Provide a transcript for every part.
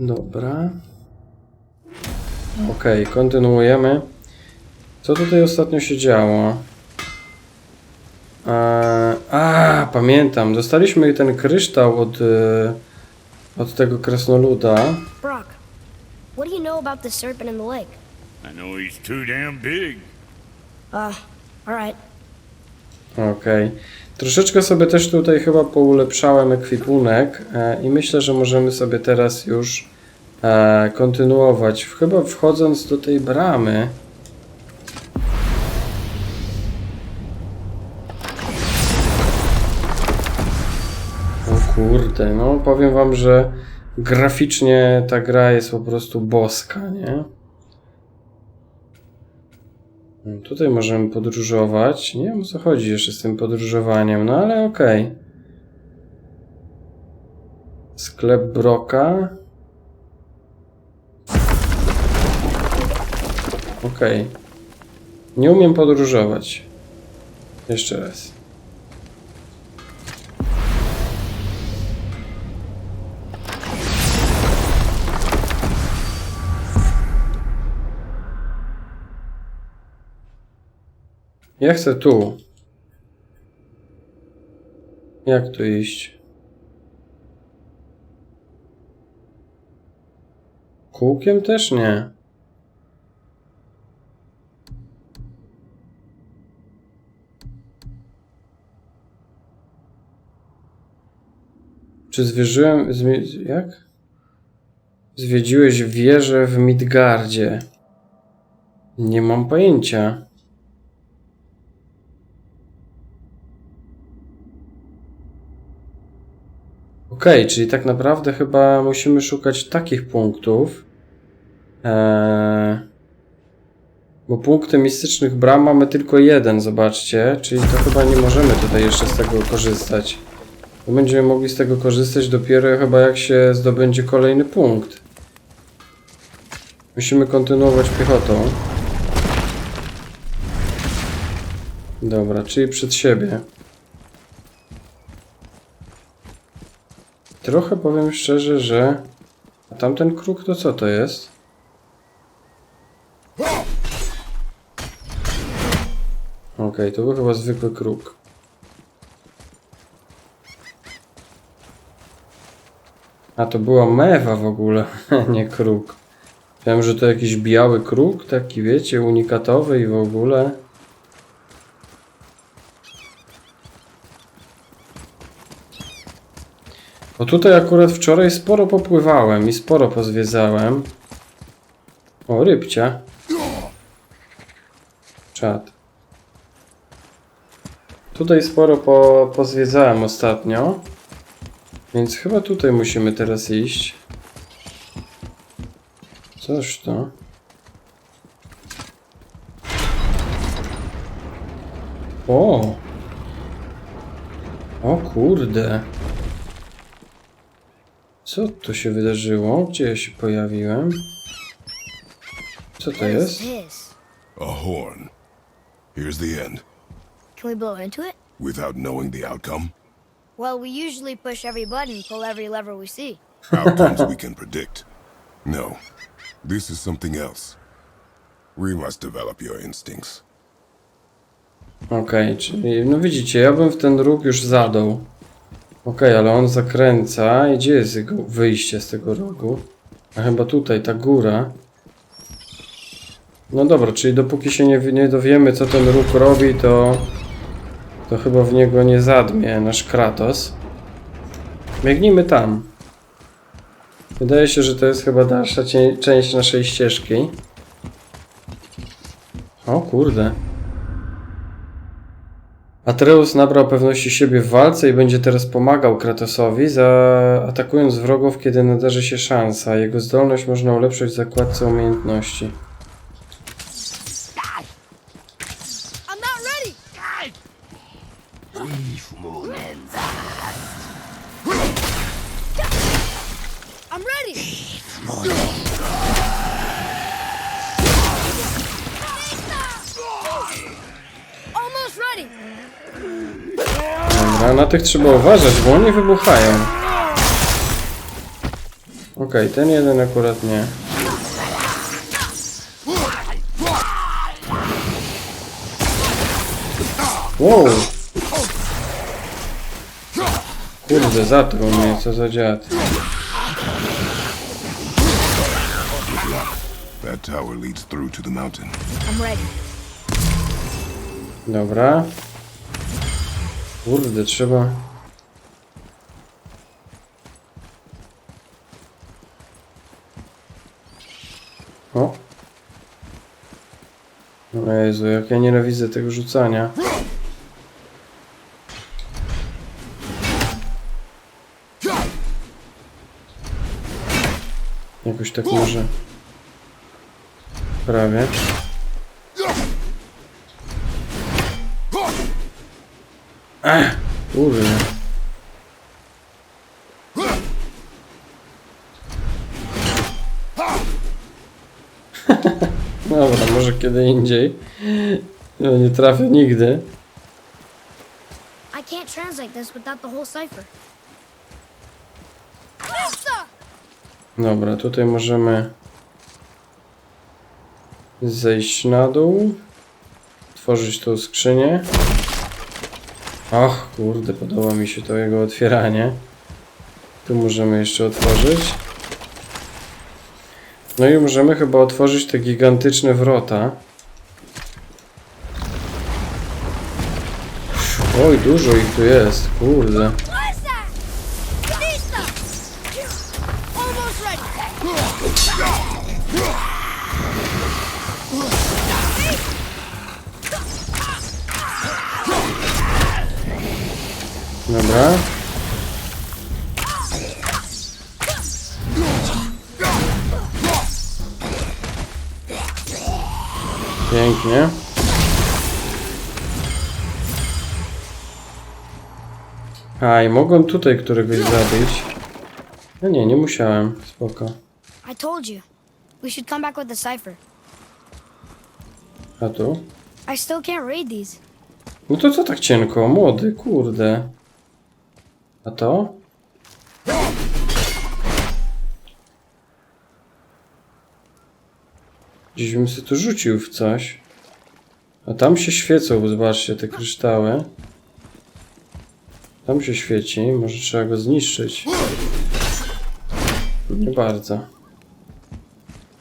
Dobra. Okej, kontynuujemy. Co tutaj ostatnio się działo? Eee, a, pamiętam. Dostaliśmy ten kryształ od, e, od tego krasnoluda. Brock, what do you know about the serpent in the lake? I know he's too damn big. Uh, alright. Okej. Troszeczkę sobie też tutaj chyba poulepszałem ekwipunek e, i myślę, że możemy sobie teraz już e, kontynuować. Chyba wchodząc do tej bramy. O kurde, no powiem wam, że graficznie ta gra jest po prostu boska, nie? Tutaj możemy podróżować. Nie wiem o co chodzi jeszcze z tym podróżowaniem, no ale okej. Sklep Broka. Okej. Nie umiem podróżować. Jeszcze raz. Ja chcę tu. Jak tu iść? Kółkiem też nie. Czy zwierzyłem... Zwie, jak? Zwiedziłeś wieżę w Midgardzie. Nie mam pojęcia. Okej, czyli tak naprawdę chyba musimy szukać takich punktów. Eee, bo punkty mistycznych bram mamy tylko jeden, zobaczcie. Czyli to chyba nie możemy tutaj jeszcze z tego korzystać. Będziemy mogli z tego korzystać dopiero chyba jak się zdobędzie kolejny punkt. Musimy kontynuować piechotą. Dobra, czyli przed siebie. Trochę powiem szczerze, że. A tamten kruk to co to jest? Okej, to był chyba zwykły kruk. A to była mewa w ogóle, nie kruk. Wiem, że to jakiś biały kruk, taki wiecie, unikatowy i w ogóle. Bo tutaj akurat wczoraj sporo popływałem i sporo pozwiedzałem. O, rybcia. Czad. Tutaj sporo po, pozwiedzałem ostatnio. Więc chyba tutaj musimy teraz iść. Coż to? O! O kurde. Co tu się wydarzyło? Gdzie ja się pojawiłem? Co to jest? A horn. Here's the end. Can we blow into it? Without knowing the outcome, Well, we usually push every button, pull every lever we see. outcomes we can predict. No, this is something else. We must develop your instincts. Okej, czyli no widzicie, ja bym w ten róg już zadał. Okej, ale on zakręca. I gdzie jest jego wyjście z tego rogu? A chyba tutaj, ta góra. No dobra, czyli dopóki się nie, nie dowiemy, co ten róg robi, to... To chyba w niego nie zadmie nasz Kratos. Biegnijmy tam. Wydaje się, że to jest chyba dalsza część naszej ścieżki. O kurde. Atreus nabrał pewności siebie w walce i będzie teraz pomagał Kratosowi, zaatakując wrogów, kiedy nadarzy się szansa. Jego zdolność można ulepszyć w zakładce umiejętności. Dobra, na tych trzeba uważać, bo oni wybuchają. Ok, Okej, ten jeden akurat nie. Wow! Kurde, zatruł mnie, co za dziad. That tower leads through to the mountain. I'm ready. Dobra. Kurde, trzeba... O! O Jezu, jak ja nienawidzę tego rzucania. Jakoś tak może... Prawie. Kurde. Dobra, może kiedy indziej. No nie trafię nigdy. I can't translate this without the whole cipher. Dobra, tutaj możemy zejść na dół. Tworzyć tą skrzynię. Och, kurde, podoba mi się to jego otwieranie. Tu możemy jeszcze otworzyć. No i możemy chyba otworzyć te gigantyczne wrota. Oj, dużo ich tu jest, kurde. A, i mogłem tutaj któregoś zabić. No nie, nie musiałem. Spoko. I told you. We should come back with the cipher. A tu? I still can't read these. No to co tak cienko? Młody, kurde. A to? Gdzieś bym sobie tu rzucił w coś. A tam się świecą, zobaczcie, te kryształy. Tam się świeci, może trzeba go zniszczyć. Nie bardzo.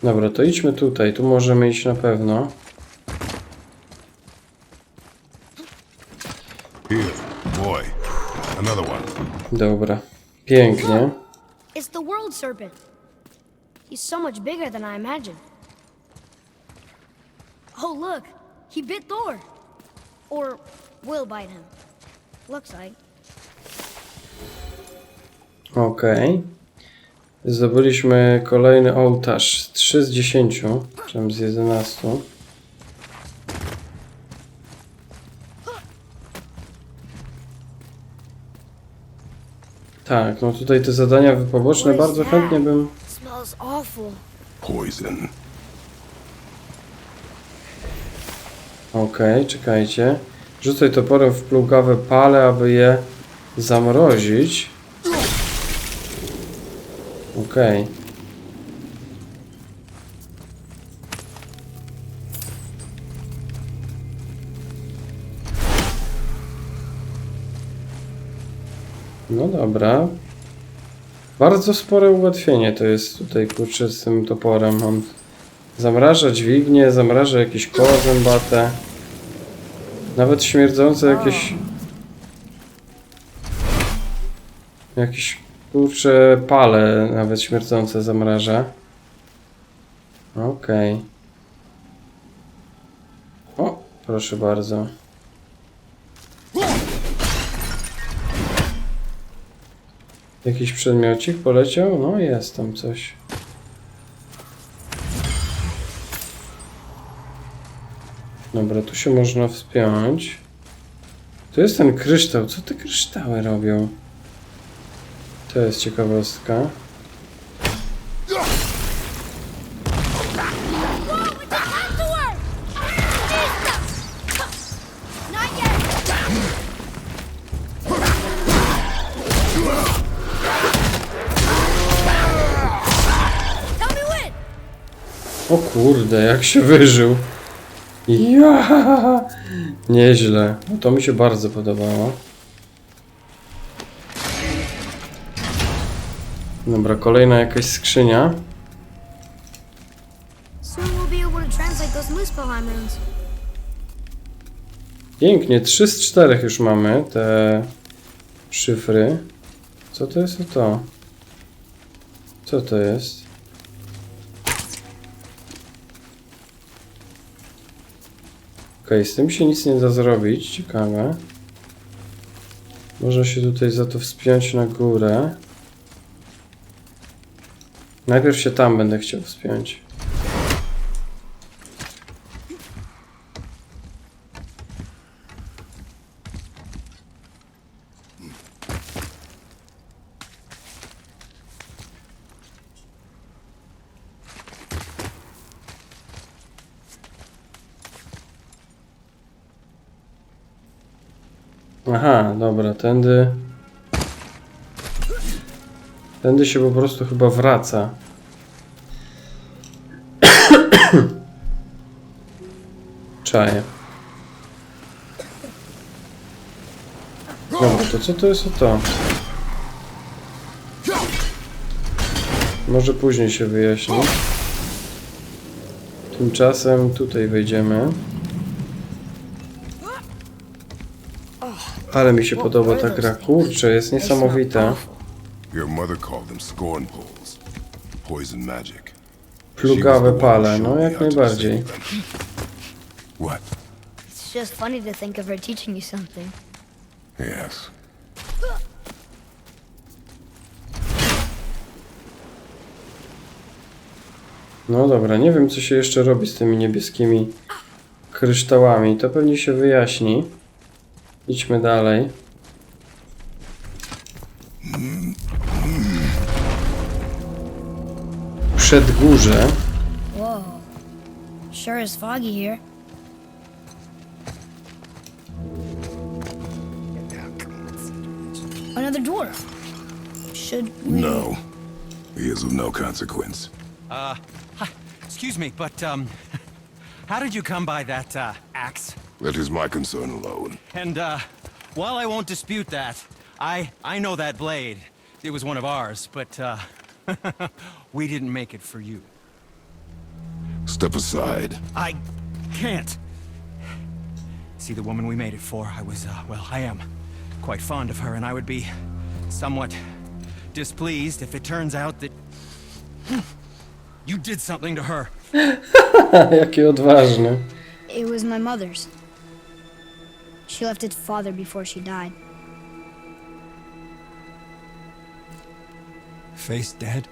Dobra, to idźmy tutaj, tu możemy iść na pewno. Dobra, pięknie. It's the world serpent. He's so much bigger than I imagined. Oh, look. He bit Thor. Or will bite him. Looks like. Okej. Zdobyliśmy kolejny ołtarz. 3 z 10, czym z 11. Tak, no tutaj te zadania poboczne bardzo chętnie bym... Poison. Okej, czekajcie. Rzucaj toporem w plugawe pale, aby je zamrozić. Okej. No dobra. Bardzo spore ułatwienie to jest tutaj, kurczę, z tym toporem. On zamraża dźwignię, zamraża jakieś koło zębate. Nawet śmierdzące jakieś... Jakieś, kurcze, pale nawet śmierdzące zamraża. Okej. O, proszę bardzo. Jakiś przedmiocik poleciał? No jest tam coś. Dobra, tu się można wspiąć. Tu jest ten kryształ. Co te kryształy robią? To jest ciekawostka. O kurde, jak się wyżył. Ja, nieźle. No to mi się bardzo podobało. Dobra, kolejna jakaś skrzynia. Soon we'll be able to translate those Muspelheim runes. Pięknie, 3 z 4 już mamy te szyfry. Co to jest to? Co to jest? Okej, z tym się nic nie da zrobić, ciekawe. Można się tutaj za to wspiąć na górę. Najpierw się tam będę chciał wspiąć. Aha, dobra, tędy. Tędy się po prostu chyba wraca. Czaję. Dobra, to co to jest o to? Może później się wyjaśni. Tymczasem tutaj wejdziemy. Ale mi się podoba ta gra. Kurczę, jest niesamowita. Your mother called them scorn poles. Poison magic. Plugawe pale, no jak najbardziej. What? It's just funny to think of her teaching you something. Yes. No dobra, nie wiem co się jeszcze robi z tymi niebieskimi kryształami. To pewnie się wyjaśni. Idźmy dalej. Przedgórze. Whoa. Sure is foggy here. Another dwarf. Should we? No. He is of no consequence. Uh, hi, excuse me, but, um, how did you come by that, uh, axe? That is my concern alone. And, uh, while I won't dispute that, I, I know that blade. It was one of ours, but, uh, we didn't make it for you. Step aside. I can't. See, the woman we made it for, I was, uh, well, I am quite fond of her, and I would be somewhat displeased if it turns out that you did something to her. Jakie odważne. It was my mother's. She left its father before she died. Face dead?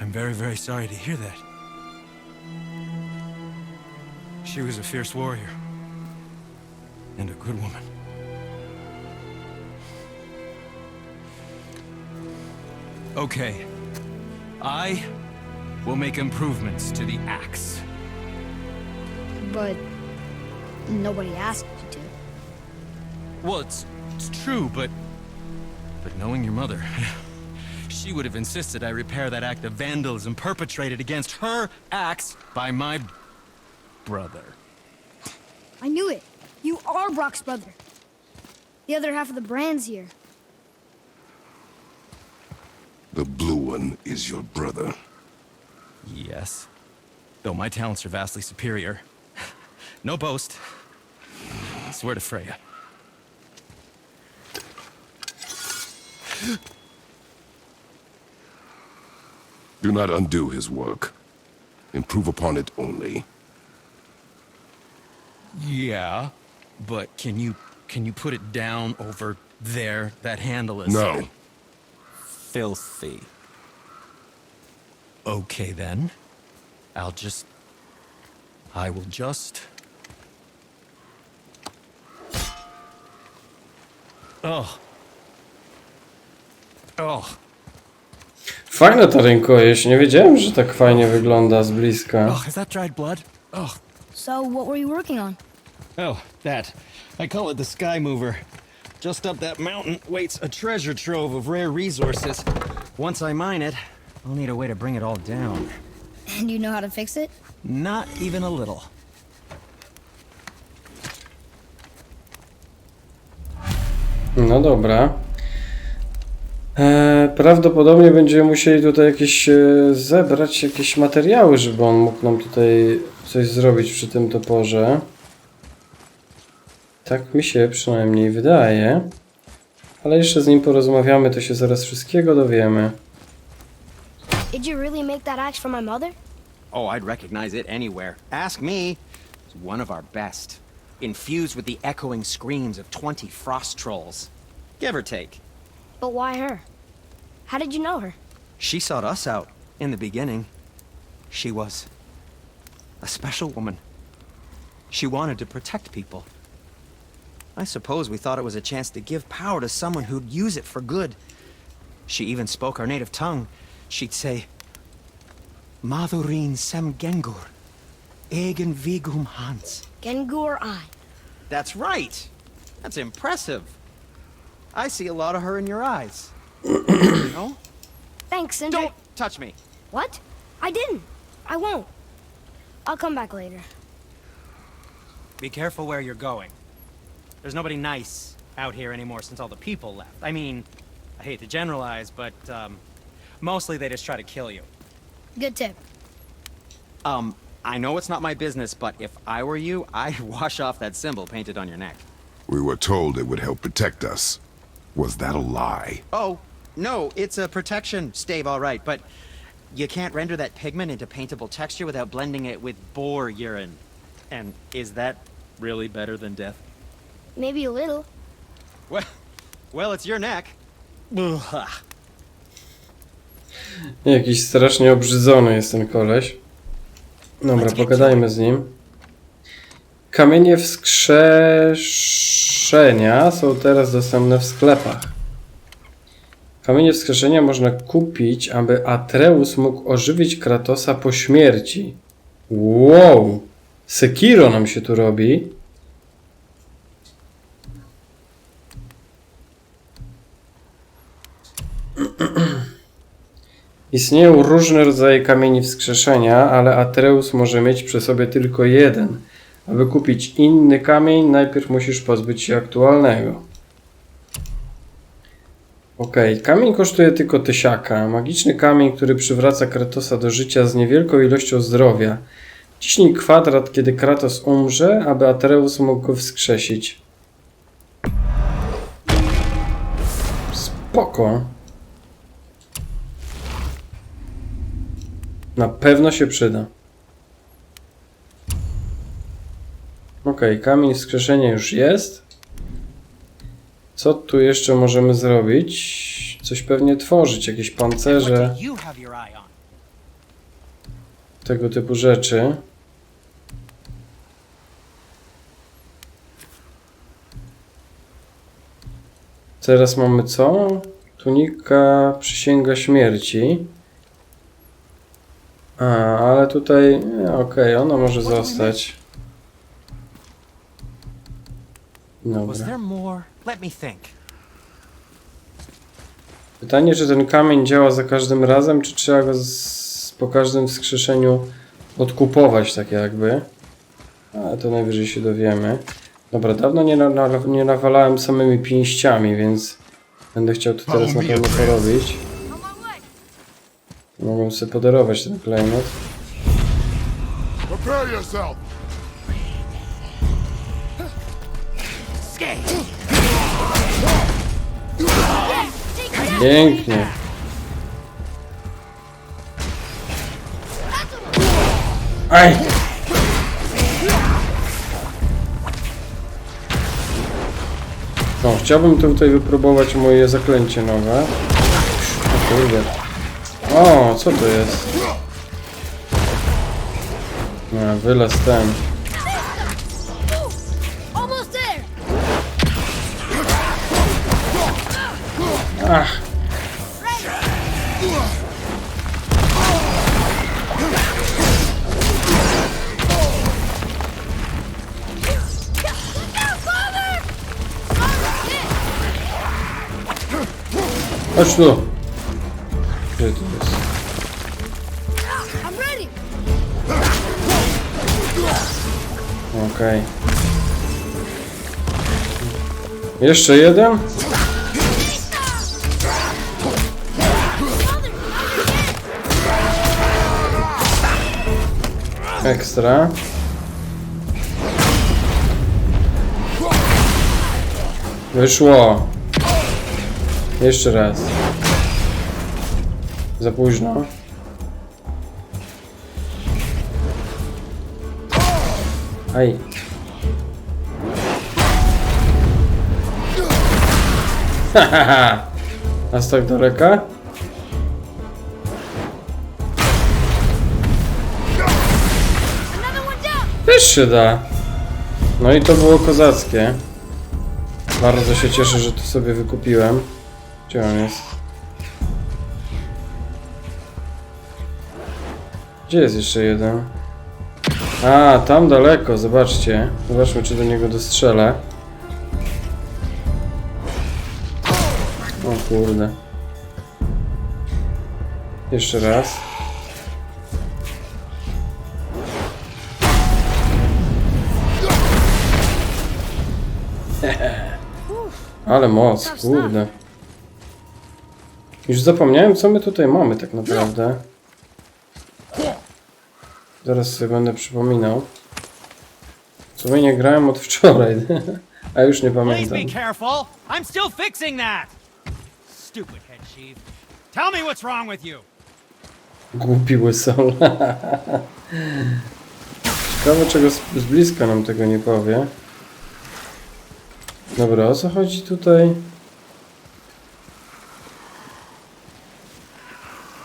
I'm very, very sorry to hear that. She was a fierce warrior. And a good woman. Okay. I will make improvements to the axe. But nobody asked you to. Well, it's, it's true, but. But knowing your mother, she would have insisted I repair that act of vandalism perpetrated against her axe by my brother. I knew it. You are Brock's brother. The other half of the brand's here. The blue one is your brother. Yes. Though my talents are vastly superior. No boast. I swear to Freya. Do not undo his work. Improve upon it only. Yeah, but can you can you put it down over there? That handle is No. filthy. Okay then. I'll just I will just Oh. Oh. Fajna ta rękojeść. Nie wiedziałem, że tak fajnie wygląda z bliska. Oh, is that dried blood? Oh. So, what were you working on? Oh, that. I call it the Sky Mover. Just up that mountain waits a treasure trove of rare resources. Once I mine it, I'll need a way to bring it all down. And you know how to fix it? Not even a little. No dobra. E, prawdopodobnie będziemy musieli tutaj jakieś e, zebrać jakieś materiały, żeby on mógł nam tutaj coś zrobić przy tym toporze. Tak mi się przynajmniej wydaje. Ale jeszcze z nim porozmawiamy, to się zaraz wszystkiego dowiemy. Did you really make that axe for my mother? Oh, I'd recognize it anywhere. Ask me. It's one of our best. Infused with the echoing screams of 20 frost trolls. Give or take. But why her? How did you know her? She sought us out in the beginning. She was a special woman. She wanted to protect people. I suppose we thought it was a chance to give power to someone who'd use it for good. She even spoke our native tongue. She'd say, Madurin sem gengur, egen vigum hans. Gengur I. That's right. That's impressive. I see a lot of her in your eyes. you know? Thanks, Cinder. Don't touch me. What? I didn't. I won't. I'll come back later. Be careful where you're going. There's nobody nice out here anymore since all the people left. I mean, I hate to generalize, but um, mostly they just try to kill you. Good tip. Um, I know it's not my business, but if I were you, I'd wash off that symbol painted on your neck. We were told it would help protect us. Was that a lie? Oh, no, it's a protection stave, all right, but you can't render that pigment into paintable texture without blending it with boar urine. And is that really better than death? Maybe a little. Well, well, it's your neck. Ugh. Jakiś strasznie obrzydzony jest ten koleś. Dobra, pogadajmy z nim. Kamienie wskrzeszenia są teraz dostępne w sklepach. Kamienie wskrzeszenia można kupić, aby Atreus mógł ożywić Kratosa po śmierci. Wow! Sekiro nam się tu robi. Istnieją różne rodzaje kamieni wskrzeszenia, ale Atreus może mieć przy sobie tylko jeden. Aby kupić inny kamień, najpierw musisz pozbyć się aktualnego. Ok, kamień kosztuje tylko tysiaka. Magiczny kamień, który przywraca Kratosa do życia z niewielką ilością zdrowia. Ciśnij kwadrat, kiedy Kratos umrze, aby Atreus mógł go wskrzesić. Spoko. Na pewno się przyda. Okej, kamień wskrzeszenia już jest. Co tu jeszcze możemy zrobić? Coś pewnie tworzyć, jakieś pancerze, tego typu rzeczy. Teraz mamy co? Tunika przysięga śmierci. A, ale tutaj, okej, ona może zostać. Was Dobra. there more? Let me think. Pytanie, czy ten kamień działa za każdym razem, czy trzeba go z, po każdym wskrzeszeniu odkupować, tak jakby. Ale to najwyżej się dowiemy. Dobra, dawno nie, na, na, nie nawalałem samymi pięściami, więc będę chciał to teraz na pewno porobić. Mogę sobie podarować ten klejnot. Prepare yourself! Pięknie. Aj! No, chciałbym tutaj wypróbować moje zaklęcie nowe. O kurde. O, co to jest? No, wylaz ten. Ах. А что? Что это у нас? Окей. Okay. Jeszcze jeden? Ekstra. Wyszło. Jeszcze raz. Za późno. Aj. Hahaha. Aż tak daleka? Też się da. No i to było kozackie. Bardzo się cieszę, że to sobie wykupiłem. Gdzie on jest? Gdzie jest jeszcze jeden? A, tam daleko, zobaczcie. Zobaczmy, czy do niego dostrzelę. O kurde. Jeszcze raz. Ale moc, kurde. Już zapomniałem, co my tutaj mamy tak naprawdę. Zaraz sobie będę przypominał. Co my nie grałem od wczoraj, a już nie pamiętam. Tell me what's wrong with you. Głupi łysol. Ciekawe, czego z, z bliska nam tego nie powie. Dobra, o co chodzi tutaj?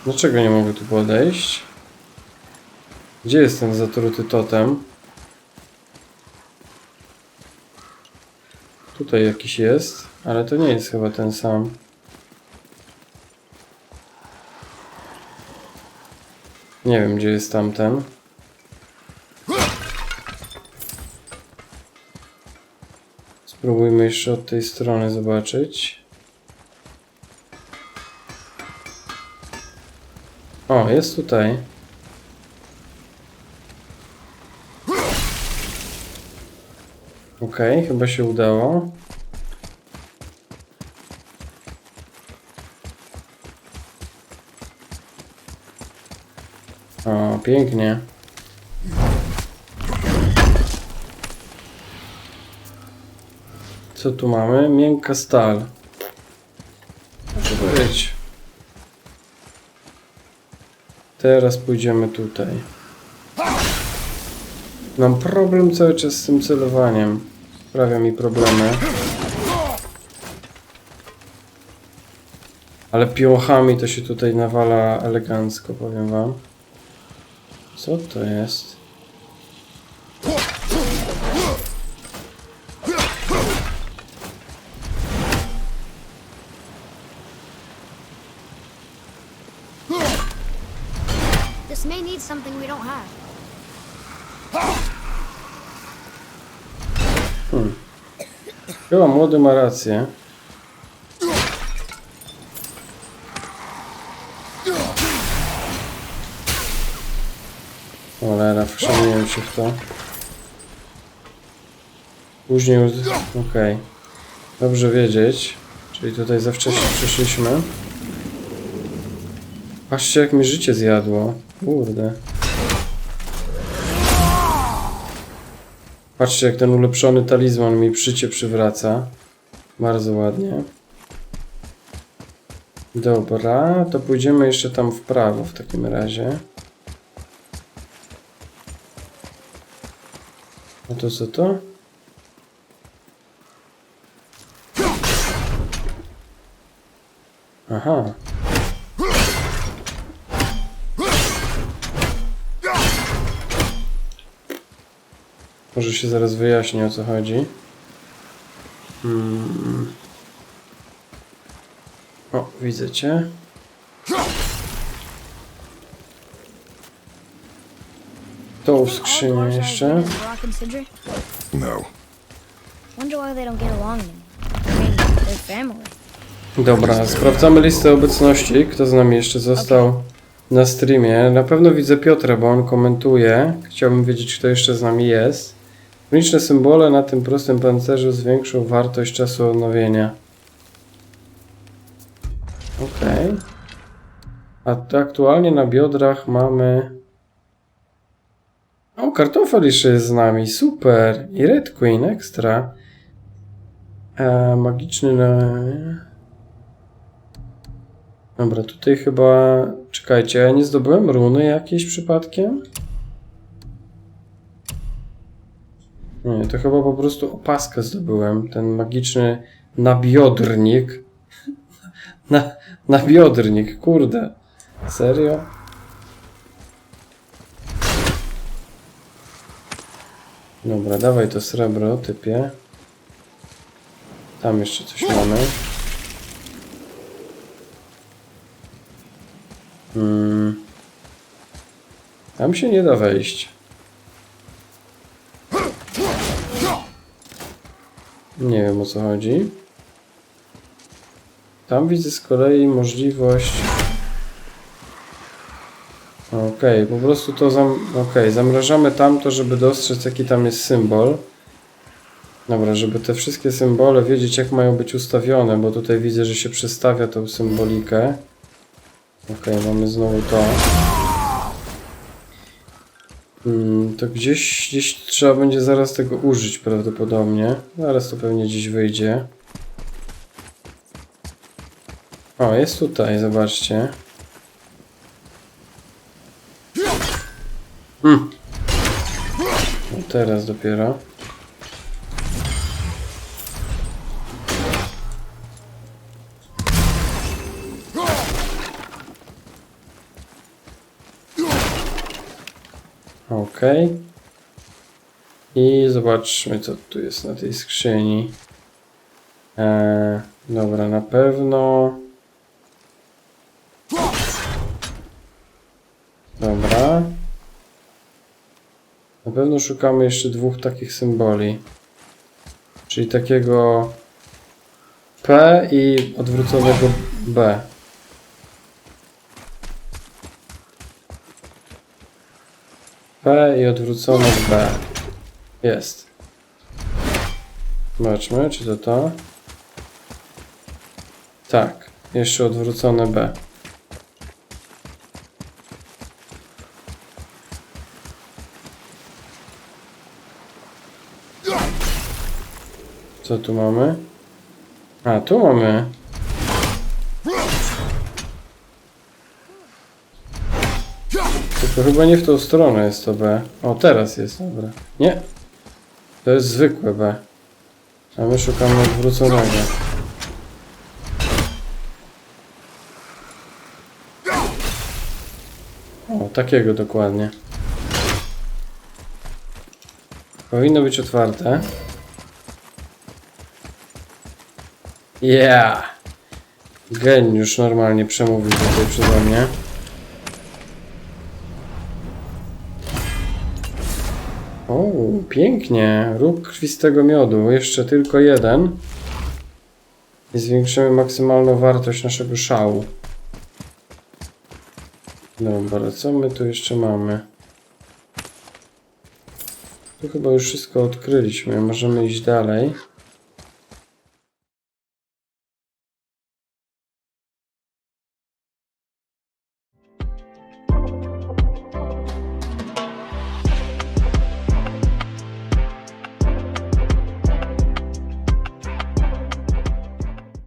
Dlaczego nie mogę tu podejść? Gdzie jest ten zatruty totem? Tutaj jakiś jest, ale to nie jest chyba ten sam. Nie wiem, gdzie jest tamten. Spróbujmy jeszcze od tej strony zobaczyć. O, jest tutaj. Okej, chyba się udało. O, pięknie. Co tu mamy? Miękka stal. Może być. Teraz pójdziemy tutaj. Mam problem cały czas z tym celowaniem. Sprawia mi problemy. Ale piołchami to się tutaj nawala elegancko, powiem wam. Co to jest? Młody ma rację. Cholera, wszedłem się w to. Później... Okej. Dobrze wiedzieć. Czyli tutaj za wcześnie przyszliśmy. Patrzcie jak mi życie zjadło. Kurde. Patrzcie jak ten ulepszony talizman mi życie przywraca. Bardzo ładnie. Dobra, to pójdziemy jeszcze tam w prawo w takim razie. A to co to? Aha. Może się zaraz wyjaśni o co chodzi. Hmm. O, widzę cię. Tą skrzynię jeszcze. No. Dobra, sprawdzamy listę obecności. Kto z nami jeszcze został na streamie? Na pewno widzę Piotra, bo on komentuje. Chciałbym wiedzieć, kto jeszcze z nami jest. Runiczne symbole na tym prostym pancerzu zwiększą wartość czasu odnowienia. Okej. A to aktualnie na biodrach mamy... O, kartofel jeszcze jest z nami, super! I Red Queen, ekstra. E, magiczny na... Dobra, tutaj chyba... Czekajcie, ja nie zdobyłem runy jakiejś przypadkiem? Nie, to chyba po prostu opaskę zdobyłem. Ten magiczny nabiodrnik. Na, nabiodrnik, kurde. Serio? Dobra, dawaj to srebro, typie. Tam jeszcze coś mamy. Hmm. Tam się nie da wejść. Nie wiem o co chodzi. Tam widzę z kolei możliwość. Okej, po prostu to zam... Okej, zamrażamy tamto, żeby dostrzec jaki tam jest symbol. Dobra, żeby te wszystkie symbole wiedzieć jak mają być ustawione, bo tutaj widzę, że się przestawia tą symbolikę. Okej, mamy znowu to. Hmm, to gdzieś, gdzieś trzeba będzie zaraz tego użyć prawdopodobnie. Zaraz to pewnie gdzieś wyjdzie. O, jest tutaj, zobaczcie. Hmm. No teraz dopiero. Ok. I zobaczmy, co tu jest na tej skrzyni. Eee, dobra, na pewno. Dobra. Na pewno szukamy jeszcze dwóch takich symboli. Czyli takiego P i odwróconego B. P i odwrócone B. Jest. Zobaczmy, czy to to. Tak, jeszcze odwrócone B. Co tu mamy? A, tu mamy. Chyba nie w tą stronę jest to B. O, teraz jest, dobra. Nie. To jest zwykłe B. A my szukamy odwróconego. O, takiego dokładnie. Powinno być otwarte. Yeah! Geniusz normalnie przemówił tutaj przeze mnie. Pięknie. Róg krwistego miodu. Jeszcze tylko jeden. I zwiększymy maksymalną wartość naszego szału. Dobra, co my tu jeszcze mamy? Tu chyba już wszystko odkryliśmy. Możemy iść dalej.